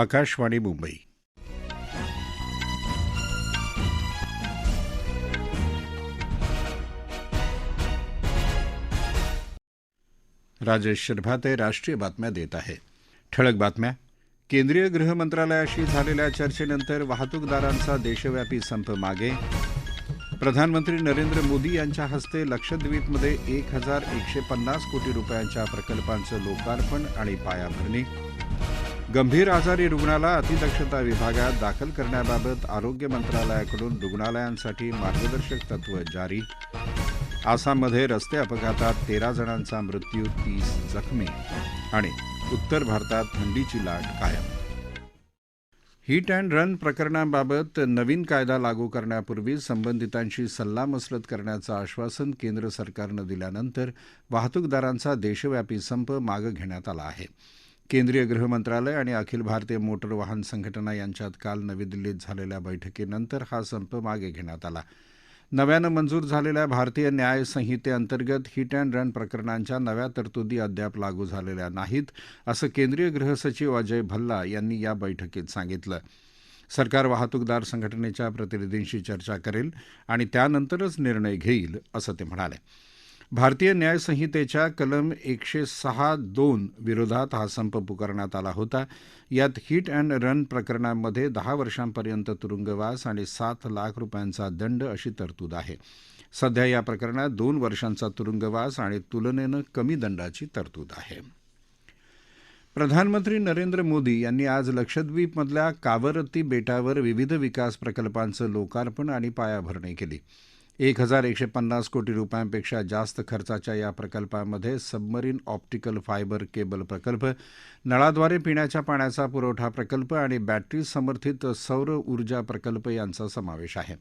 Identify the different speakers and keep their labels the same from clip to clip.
Speaker 1: आकाशवाणी मुंबई राजेश शर्भाते राष्ट्रीय बातम्या देत आहे ठळक बातम्या केंद्रीय गृह मंत्रालयाशी झालेल्या चर्चेनंतर वाहतूकदारांचा देशव्यापी संप मागे प्रधानमंत्री नरेंद्र मोदी यांच्या हस्ते लक्षद्वीपमध्ये एक हजार एकशे पन्नास कोटी रुपयांच्या प्रकल्पांचं लोकार्पण आणि पायाभरणी गंभीर आजारी रुग्णाला अतिदक्षता विभागात दाखल करण्याबाबत आरोग्य मंत्रालयाकडून रुग्णालयांसाठी मार्गदर्शक तत्व जारी आसाममध्ये रस्ते अपघातात तेरा जणांचा मृत्यू तीस जखमी आणि उत्तर भारतात थंडीची लाट कायम हिट अँड रन प्रकरणाबाबत नवीन कायदा लागू करण्यापूर्वी संबंधितांशी सल्लामसलत करण्याचं आश्वासन केंद्र सरकारनं दिल्यानंतर वाहतूकदारांचा देशव्यापी संप मागं घेण्यात आला आहे केंद्रीय गृहमंत्रालय आणि अखिल भारतीय मोटर वाहन संघटना यांच्यात काल नवी दिल्लीत झालेल्या बैठकीनंतर हा संप मागे घेण्यात आला नव्यानं मंजूर झालेल्या भारतीय न्याय संहितेअंतर्गत हिट अँड रन प्रकरणांच्या नव्या तरतुदी अद्याप लागू झालेल्या नाहीत असं केंद्रीय गृहसचिव अजय भल्ला यांनी या बैठकीत सांगितलं सरकार वाहतूकदार संघटनेच्या प्रतिनिधींशी चर्चा करेल आणि त्यानंतरच निर्णय घेईल असं ते म्हणाले भारतीय न्याय कलम एकशे सहा दोन विरोधात हा संप पुकारण्यात आला होता यात हिट अँड रन प्रकरणांमध्ये दहा वर्षांपर्यंत तुरुंगवास आणि सात लाख रुपयांचा दंड अशी तरतूद आहे सध्या या प्रकरणात दोन वर्षांचा तुरुंगवास आणि तुलनेनं कमी दंडाची तरतूद आहे प्रधानमंत्री नरेंद्र मोदी यांनी आज लक्षद्वीपमधल्या कावरत्ती बेटावर विविध विकास प्रकल्पांचं लोकार्पण आणि पायाभरणी केली एक हजार एकशे पन्नास कोटी रुपयांपेक्षा जास्त खर्चाच्या या प्रकल्पामध्ये सबमरीन ऑप्टिकल फायबर केबल प्रकल्प नळाद्वारे पिण्याच्या पाण्याचा पुरवठा प्रकल्प आणि बॅटरी समर्थित सौर ऊर्जा प्रकल्प यांचा समावेश आहे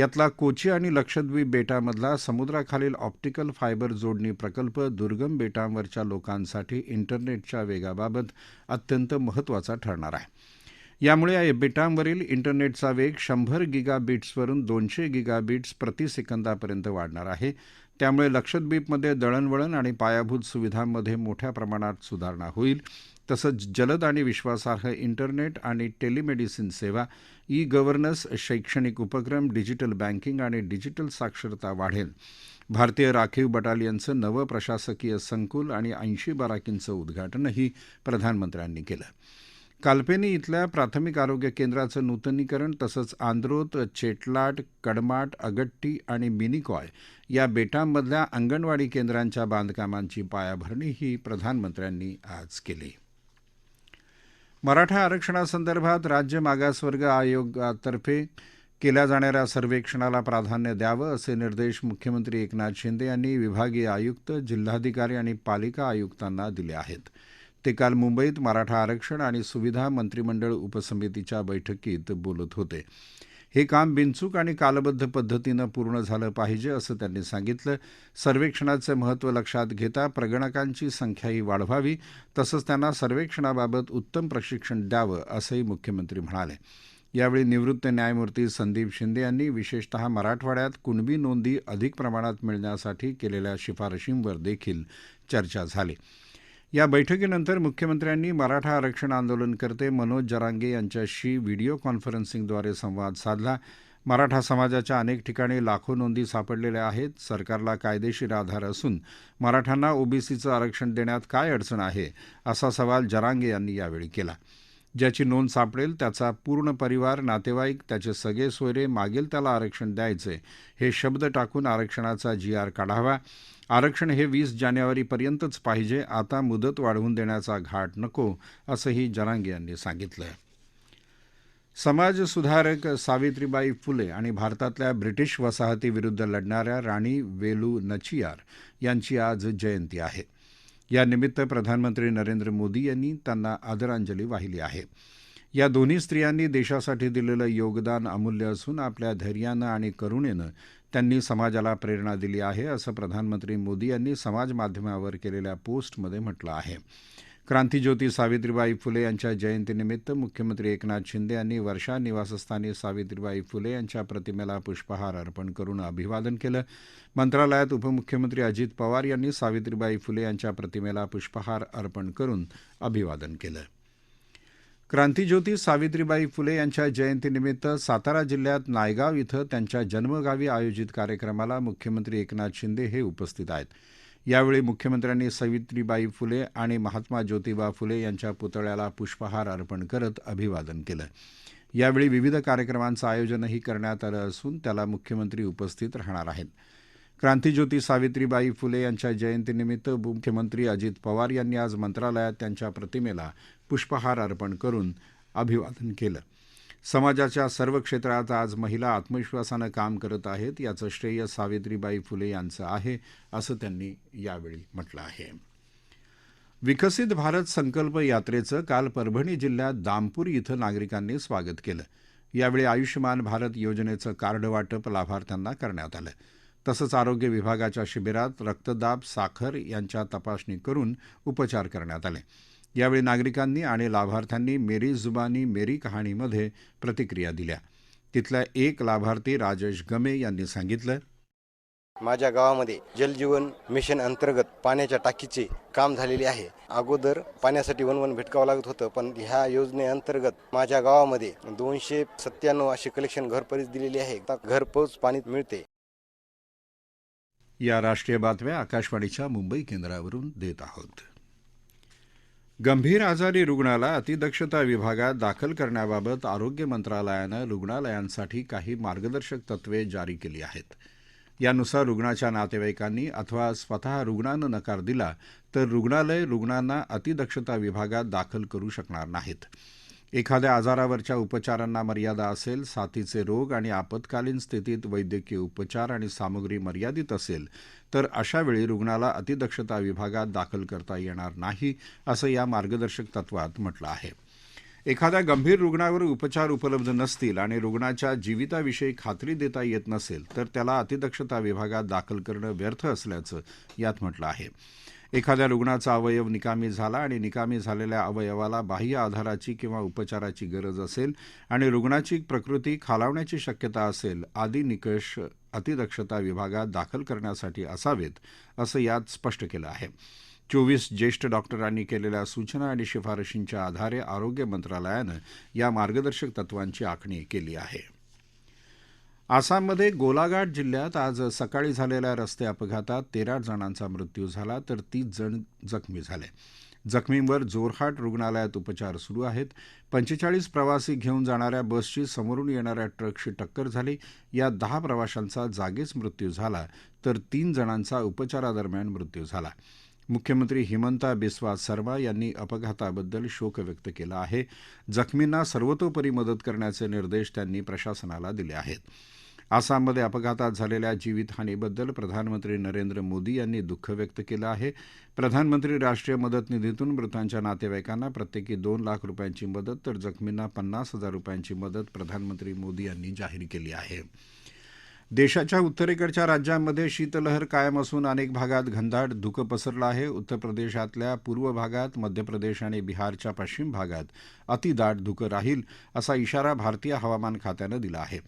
Speaker 1: यातला कोची आणि लक्षद्वीप बेटामधला समुद्राखालील ऑप्टिकल फायबर जोडणी प्रकल्प दुर्गम बेटांवरच्या लोकांसाठी इंटरनेटच्या वेगाबाबत अत्यंत महत्त्वाचा ठरणार आहे यामुळे या बेटांवरील इंटरनेटचा वेग शंभर गिगा बिट्सवरून दोनशे गिगा बिट्स प्रतिसेकंदापर्यंत वाढणार आहे त्यामुळे लक्षद्वीपमध्ये दळणवळण आणि पायाभूत सुविधांमध्ये मोठ्या प्रमाणात सुधारणा होईल तसंच जलद आणि विश्वासार्ह इंटरनेट आणि टेलिमेडिसिन सेवा ई गव्हर्नन्स शैक्षणिक उपक्रम डिजिटल बँकिंग आणि डिजिटल साक्षरता वाढेल भारतीय राखीव बटालियनचं नवं प्रशासकीय संकुल आणि ऐंशी बाराकींचं उद्घाटनही प्रधानमंत्र्यांनी केलं कालपेनी इथल्या प्राथमिक आरोग्य केंद्राचं नूतनीकरण तसंच आंद्रोत चेटलाट कडमाट अगट्टी आणि मिनिकॉय या बेटांमधल्या अंगणवाडी केंद्रांच्या बांधकामांची पायाभरणीही प्रधानमंत्र्यांनी आज केली मराठा आरक्षणासंदर्भात राज्य मागासवर्ग आयोगातर्फे केल्या जाणाऱ्या सर्वेक्षणाला प्राधान्य द्यावं असे निर्देश मुख्यमंत्री एकनाथ शिंदे यांनी विभागीय आयुक्त जिल्हाधिकारी आणि पालिका आयुक्तांना दिले आहेत ते काल मुंबईत मराठा आरक्षण आणि सुविधा मंत्रिमंडळ उपसमितीच्या बैठकीत बोलत होते हे काम बिनचूक आणि कालबद्ध पद्धतीनं पूर्ण झालं पाहिजे असं त्यांनी सांगितलं सर्वेक्षणाचं महत्त्व लक्षात घेता प्रगणकांची संख्याही वाढवावी तसंच त्यांना सर्वेक्षणाबाबत उत्तम प्रशिक्षण द्यावं असंही मुख्यमंत्री म्हणाले यावेळी निवृत्त न्यायमूर्ती संदीप शिंदे यांनी विशेषतः मराठवाड्यात कुणबी नोंदी अधिक प्रमाणात मिळण्यासाठी केलेल्या शिफारशींवर देखील चर्चा झाली या बैठकीनंतर मुख्यमंत्र्यांनी मराठा आरक्षण आंदोलनकर्ते मनोज जरांगे यांच्याशी व्हिडिओ कॉन्फरन्सिंगद्वारे संवाद साधला मराठा समाजाच्या अनेक ठिकाणी लाखो नोंदी सापडलेल्या आहेत सरकारला कायदेशीर आधार असून मराठ्यांना ओबीसीचं आरक्षण देण्यात काय अडचण आहे असा सवाल जरांगे यांनी यावेळी केला ज्याची नोंद सापडेल त्याचा पूर्ण परिवार नातेवाईक त्याचे सगळे सोयरे मागेल त्याला आरक्षण द्यायचे हे शब्द टाकून आरक्षणाचा जी आर काढावा आरक्षण हे वीस जानेवारीपर्यंतच पाहिजे आता मुदत वाढवून देण्याचा घाट नको असंही जरांगे यांनी सांगितलं समाजसुधारक सावित्रीबाई फुले आणि भारतातल्या ब्रिटिश वसाहतीविरुद्ध लढणाऱ्या राणी वेलू नचियार यांची आज जयंती आहे यानिमित्त प्रधानमंत्री नरेंद्र मोदी यांनी त्यांना आदरांजली वाहिली आहे या दोन्ही स्त्रियांनी देशासाठी दिलेलं योगदान अमूल्य असून आपल्या धैर्यानं आणि करुणेनं त्यांनी समाजाला प्रेरणा दिली आहे असं प्रधानमंत्री मोदी यांनी समाजमाध्यमावर केलेल्या पोस्टमध्ये म्हटलं आहे क्रांतीज्योती सावित्रीबाई फुले यांच्या जयंतीनिमित्त मुख्यमंत्री एकनाथ शिंदे यांनी वर्षा निवासस्थानी सावित्रीबाई फुले यांच्या प्रतिमेला पुष्पहार अर्पण करून अभिवादन केलं मंत्रालयात उपमुख्यमंत्री अजित पवार यांनी सावित्रीबाई फुले यांच्या प्रतिमेला पुष्पहार अर्पण करून अभिवादन केलं क्रांतीज्योती सावित्रीबाई फुले यांच्या जयंतीनिमित्त सातारा जिल्ह्यात नायगाव इथं त्यांच्या जन्मगावी आयोजित कार्यक्रमाला मुख्यमंत्री एकनाथ शिंदे हे उपस्थित आहेत यावेळी मुख्यमंत्र्यांनी सावित्रीबाई फुले आणि महात्मा ज्योतिबा फुले यांच्या पुतळ्याला पुष्पहार अर्पण करत अभिवादन केलं यावेळी विविध कार्यक्रमांचं आयोजनही करण्यात आलं असून त्याला मुख्यमंत्री उपस्थित राहणार आहेत क्रांतीज्योती सावित्रीबाई फुले यांच्या जयंतीनिमित्त मुख्यमंत्री अजित पवार यांनी आज मंत्रालयात त्यांच्या प्रतिमेला पुष्पहार अर्पण करून अभिवादन केलं समाजाच्या सर्व क्षेत्रात आज महिला आत्मविश्वासानं काम करत आहेत याचं श्रेय सावित्रीबाई फुले यांचं आहे असं त्यांनी यावेळी म्हटलं आहे विकसित भारत संकल्प यात्रेचं काल परभणी जिल्ह्यात दामपूर इथं नागरिकांनी स्वागत केलं यावेळी आयुष्यमान भारत योजनेचं कार्ड वाटप लाभार्थ्यांना करण्यात आलं तसंच आरोग्य विभागाच्या शिबिरात रक्तदाब साखर यांच्या तपासणी करून उपचार करण्यात आले यावेळी नागरिकांनी आणि लाभार्थ्यांनी मेरी जुबानी मेरी कहाणीमध्ये प्रतिक्रिया दिल्या तिथला एक लाभार्थी राजेश गमे यांनी सांगितलं
Speaker 2: माझ्या गावामध्ये जलजीवन मिशन अंतर्गत पाण्याच्या टाकीचे काम झालेले आहे अगोदर पाण्यासाठी वनवन भेटकावं लागत होतं पण ह्या योजनेअंतर्गत माझ्या गावामध्ये दोनशे सत्त्याण्णव असे कलेक्शन घरपरीच दिलेले आहे घरपोच पाणी मिळते
Speaker 1: या राष्ट्रीय बातम्या आकाशवाणीच्या मुंबई केंद्रावरून देत आहोत गंभीर आजारी रुग्णाला अतिदक्षता विभागात दाखल करण्याबाबत आरोग्य मंत्रालयानं रुग्णालयांसाठी काही मार्गदर्शक तत्वे जारी केली आहेत यानुसार रुग्णाच्या नातेवाईकांनी अथवा स्वतः रुग्णानं नकार दिला तर रुग्णालय रुग्णांना अतिदक्षता विभागात दाखल करू शकणार नाहीत एखाद्या आजारावरच्या उपचारांना मर्यादा असेल साथीचे रोग आणि आपत्कालीन स्थितीत वैद्यकीय उपचार आणि सामग्री मर्यादित असेल तर अशावेळी रुग्णाला अतिदक्षता विभागात दाखल करता येणार नाही असं या मार्गदर्शक तत्वात म्हटलं आहे एखाद्या गंभीर रुग्णावर उपचार उपलब्ध नसतील आणि रुग्णाच्या जीविताविषयी खात्री देता येत नसेल तर त्याला अतिदक्षता विभागात दाखल करणं व्यर्थ असल्याचं यात म्हटलं आहे एखाद्या रुग्णाचा अवयव निकामी झाला आणि निकामी झालेल्या अवयवाला बाह्य आधाराची किंवा उपचाराची गरज असेल आणि रुग्णाची प्रकृती खालावण्याची शक्यता असेल आदी निकष अतिदक्षता विभागात दाखल करण्यासाठी असावेत असं यात स्पष्ट केलं आहे चोवीस ज्येष्ठ डॉक्टरांनी केलेल्या सूचना आणि शिफारशींच्या आधारे आरोग्य मंत्रालयानं या मार्गदर्शक तत्वांची आखणी केली आहे आसाममध्ये गोलाघाट जिल्ह्यात आज सकाळी झालेल्या रस्ते अपघातात तेरा जणांचा मृत्यू झाला तर तीस जण जखमी झाले जखमींवर जोरहाट रुग्णालयात उपचार सुरू आहेत पंचेचाळीस प्रवासी घेऊन जाणाऱ्या बसची समोरून येणाऱ्या ट्रकशी टक्कर झाली या दहा प्रवाशांचा जागीच मृत्यू झाला तर तीन जणांचा उपचारादरम्यान मृत्यू झाला मुख्यमंत्री हिमंता बिस्वा सर्मा यांनी अपघाताबद्दल शोक व्यक्त केला आहे जखमींना सर्वतोपरी मदत करण्याचे निर्देश त्यांनी प्रशासनाला दिले आहेत आसाममध्ये अपघातात झालेल्या जीवितहानीबद्दल प्रधानमंत्री नरेंद्र मोदी यांनी दुःख व्यक्त केलं आहे प्रधानमंत्री राष्ट्रीय मदत निधीतून मृतांच्या नातेवाईकांना प्रत्येकी दोन लाख रुपयांची मदत तर जखमींना पन्नास हजार रुपयांची मदत प्रधानमंत्री मोदी यांनी जाहीर केली आहे देशाच्या उत्तरेकडच्या राज्यांमध्ये शीतलहर कायम असून अनेक भागात घनदाट धुकं पसरलं आहे उत्तर प्रदेशातल्या पूर्व भागात मध्य प्रदेश आणि बिहारच्या पश्चिम भागात अतिदाट धुकं राहील असा इशारा भारतीय हवामान खात्यानं दिला आहे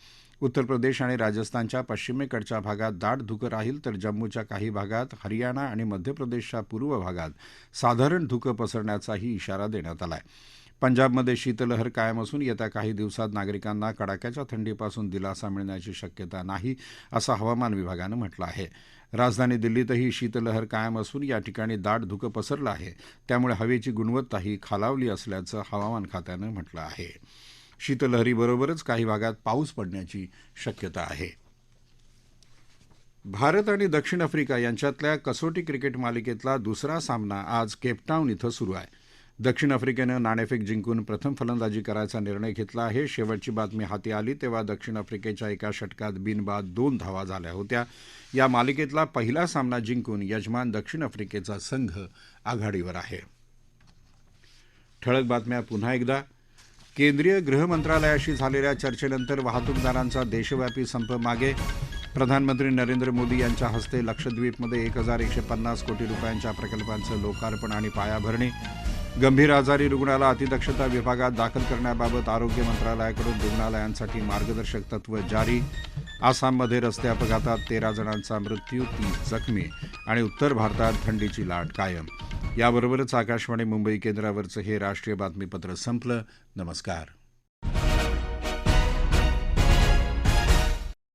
Speaker 1: उत्तर प्रदेश आणि राजस्थानच्या पश्चिमेकडच्या भागात दाट धुकं राहील तर जम्मूच्या काही भागात हरियाणा आणि मध्य प्रदेशच्या पूर्व भागात साधारण धुकं पसरण्याचाही इशारा देण्यात आला आहे पंजाबमध्ये शीतलहर कायम असून येत्या काही दिवसात नागरिकांना कडाक्याच्या थंडीपासून दिलासा मिळण्याची शक्यता नाही असं हवामान विभागानं म्हटलं आहे राजधानी दिल्लीतही शीतलहर कायम असून या ठिकाणी दाट धुकं पसरलं आहे त्यामुळे हवेची गुणवत्ताही खालावली असल्याचं हवामान खात्यानं म्हटलं आहे शीतलहरीबरोबरच काही भागात पाऊस पडण्याची शक्यता आहे भारत आणि दक्षिण आफ्रिका यांच्यातल्या कसोटी क्रिकेट मालिकेतला दुसरा सामना आज केपटाऊन इथं सुरू आहे दक्षिण आफ्रिकेनं नाणेफेक जिंकून प्रथम फलंदाजी करायचा निर्णय घेतला आहे शेवटची बातमी हाती आली तेव्हा दक्षिण आफ्रिकेच्या एका षटकात बिनबाद दोन धावा झाल्या होत्या या मालिकेतला पहिला सामना जिंकून यजमान दक्षिण आफ्रिकेचा संघ आघाडीवर आहे ठळक बातम्या पुन्हा एकदा केंद्रीय गृहमंत्रालयाशी झालेल्या चर्चेनंतर वाहतूकदारांचा देशव्यापी संप मागे प्रधानमंत्री नरेंद्र मोदी यांच्या हस्ते लक्षद्वीपमध्ये एक हजार एकशे पन्नास कोटी रुपयांच्या प्रकल्पांचं लोकार्पण आणि पायाभरणी गंभीर आजारी रुग्णाला अतिदक्षता विभागात दाखल करण्याबाबत आरोग्य मंत्रालयाकडून रुग्णालयांसाठी मार्गदर्शक तत्व जारी आसाममध्ये रस्ते अपघातात तेरा जणांचा मृत्यू तीस जखमी आणि उत्तर भारतात थंडीची लाट कायम याबरोबरच आकाशवाणी मुंबई केंद्रावरचं हे राष्ट्रीय बातमीपत्र संपलं नमस्कार